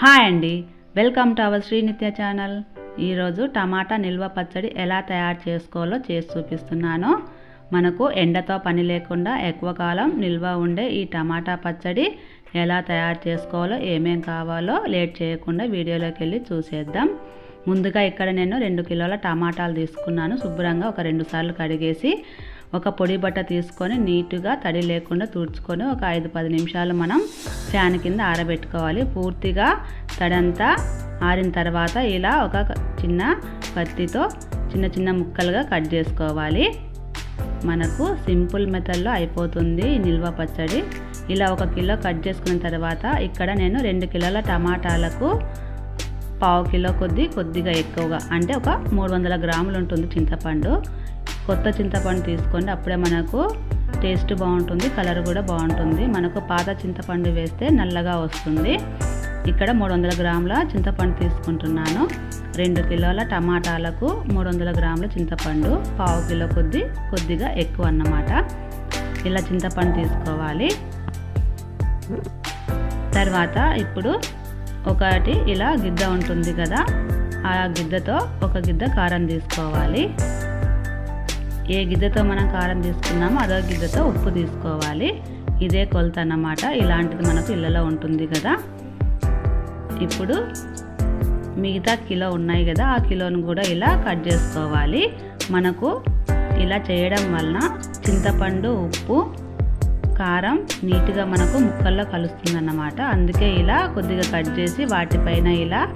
Hi అండి. Welcome to our Srinitya channel. ఈరోజు టమాటా నిల్వ పచ్చడి ఎలా తయారు చేసుకోవాలో చేసి చూపిస్తున్నాను. మనకు ఎండతో పని లేకుండా ఎక్కువ కాలం నిల్వ ఉండే ఈ టమాటా పచ్చడి ఎలా తయారు చేసుకోవాలో ఏమేం కావాలో లేట్ చేయకుండా వీడియోలోకి వెళ్ళి చూసేద్దాం. ముందుగా ఇక్కడ నేను రెండు కిలోల టమాటాలు తీసుకున్నాను. శుభ్రంగా ఒక రెండు సార్లు కడిగేసి ఒక పొడి బట్ట తీసుకొని నీట్గా తడి లేకుండా తుడుచుకొని ఒక ఐదు పది నిమిషాలు మనం ఫ్యాన్ కింద ఆరబెట్టుకోవాలి. పూర్తిగా తడంతా ఆరిన తర్వాత ఇలా ఒక చిన్న కత్తితో చిన్న చిన్న ముక్కలుగా కట్ చేసుకోవాలి. మనకు సింపుల్ మెథడ్లో అయిపోతుంది నిల్వ పచ్చడి. ఇలా ఒక కిలో కట్ చేసుకున్న తర్వాత ఇక్కడ నేను రెండు కిలోల టమాటాలకు పావు కిలో కొద్ది కొద్దిగా ఎక్కువగా అంటే ఒక మూడు వందల గ్రాములు ఉంటుంది చింతపండు. కొత్త చింతపండు తీసుకోండి. అప్పుడే మనకు టేస్ట్ బాగుంటుంది కలర్ కూడా బాగుంటుంది. మనకు పాత చింతపండు వేస్తే నల్లగా వస్తుంది. ఇక్కడ మూడు వందల గ్రాముల చింతపండు తీసుకుంటున్నాను. రెండు కిలోల టమాటాలకు మూడు వందల గ్రాముల చింతపండు పావు కిలో కొద్ది కొద్దిగా ఎక్కువ అన్నమాట. ఇలా చింతపండు తీసుకోవాలి. తర్వాత ఇప్పుడు ఒకటి ఇలా గిద్ద ఉంటుంది కదా ఆ గిద్దతో ఒక గిద్ద కారం తీసుకోవాలి. ఏ గిద్దతో మనం కారం తీసుకున్నామో అదో గిద్దతో ఉప్పు తీసుకోవాలి. ఇదే కొలత అన్నమాట. ఇలాంటిది మనకు ఇళ్ళలో ఉంటుంది కదా. ఇప్పుడు మిగతా కిలో ఉన్నాయి కదా ఆ కిలోను కూడా ఇలా కట్ చేసుకోవాలి. మనకు ఇలా చేయడం వలన చింతపండు ఉప్పు కారం నీట్గా మనకు ముక్కల్లో కలుస్తుందన్నమాట. అందుకే ఇలా కొద్దిగా కట్ చేసి వాటిపైన ఇలా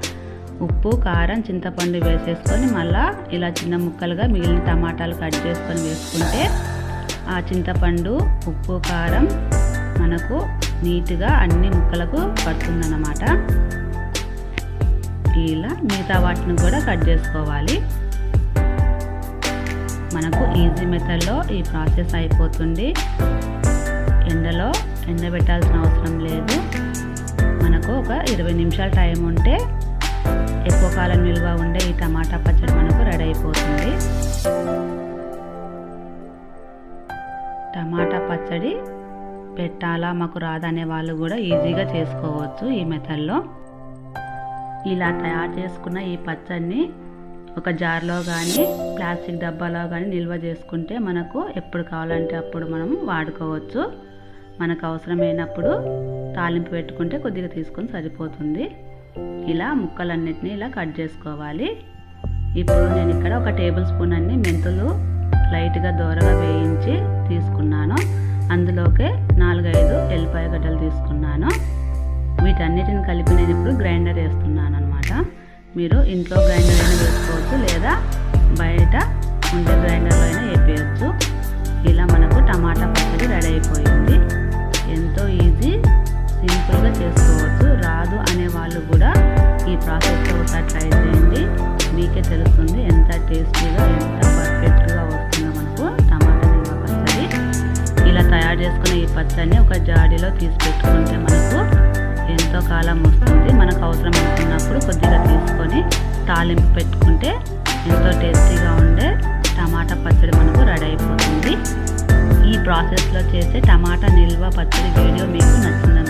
ఉప్పు కారం చింతపండు వేసేసుకొని మళ్ళీ ఇలా చిన్న ముక్కలుగా మిగిలిన టమాటాలు కట్ చేసుకొని వేసుకుంటే ఆ చింతపండు ఉప్పు కారం మనకు నీట్గా అన్ని ముక్కలకు పడుతుందన్నమాట. ఇలా మిగతా వాటిని కూడా కట్ చేసుకోవాలి. మనకు ఈజీ మెథడ్లో ఈ ప్రాసెస్ అయిపోతుంది. ఎండలో ఎండబెట్టాల్సిన అవసరం లేదు. మనకు ఒక ఇరవై నిమిషాల టైం ఉంటే ఎక్కువ కాలం నిల్వ ఉండే ఈ టమాటా పచ్చడి మనకు రెడీ అయిపోతుంది. టమాటా పచ్చడి పెట్టాలా మాకు రాదనే వాళ్ళు కూడా ఈజీగా చేసుకోవచ్చు ఈ మెథడ్లో ఇలా తయారు చేసుకున్న ఈ పచ్చడిని ఒక జార్లో కానీ ప్లాస్టిక్ డబ్బాలో కానీ నిల్వ చేసుకుంటే మనకు ఎప్పుడు కావాలంటే అప్పుడు మనం వాడుకోవచ్చు. మనకు అవసరమైనప్పుడు తాలింపు పెట్టుకుంటే కొద్దిగా తీసుకొని సరిపోతుంది. ఇలా ముక్కలన్నిటిని ఇలా కట్ చేసుకోవాలి. ఇప్పుడు నేను ఇక్కడ ఒక టేబుల్ స్పూన్ అన్ని మెంతులు లైట్గా దూరగా వేయించి తీసుకున్నాను. అందులోకే నాలుగైదు ఎల్లిపాయ గడ్డలు తీసుకున్నాను. వీటన్నిటిని కలిపి నేను ఇప్పుడు గ్రైండర్ వేస్తున్నాను అనమాట మీరు ఇంట్లో గ్రైండర్ అయినా వేసుకోవచ్చు లేదా బయట ఉండే గ్రైండర్ చేసుకోవచ్చు. రాదు అనే వాళ్ళు కూడా ఈ ప్రాసెస్లో ఒకసారి ట్రై చేయండి. మీకే తెలుస్తుంది ఎంత టేస్టీగా ఎంత పర్ఫెక్ట్గా వస్తుందో మనకు. టమాటా నిల్వ పచ్చడి. ఇలా తయారు చేసుకున్న ఈ పచ్చడిని ఒక జాడీలో తీసి పెట్టుకుంటే మనకు ఎంతో కాలం వస్తుంది. మనకు అవసరం అనుకున్నప్పుడు కొద్దిగా తీసుకొని తాలింపు పెట్టుకుంటే ఎంతో టేస్టీగా ఉండే టమాటా పచ్చడి మనకు రెడీ అయిపోతుంది. ఈ ప్రాసెస్లో చేసే టమాటా నిల్వ పచ్చడి వీడియో మీకు నచ్చింది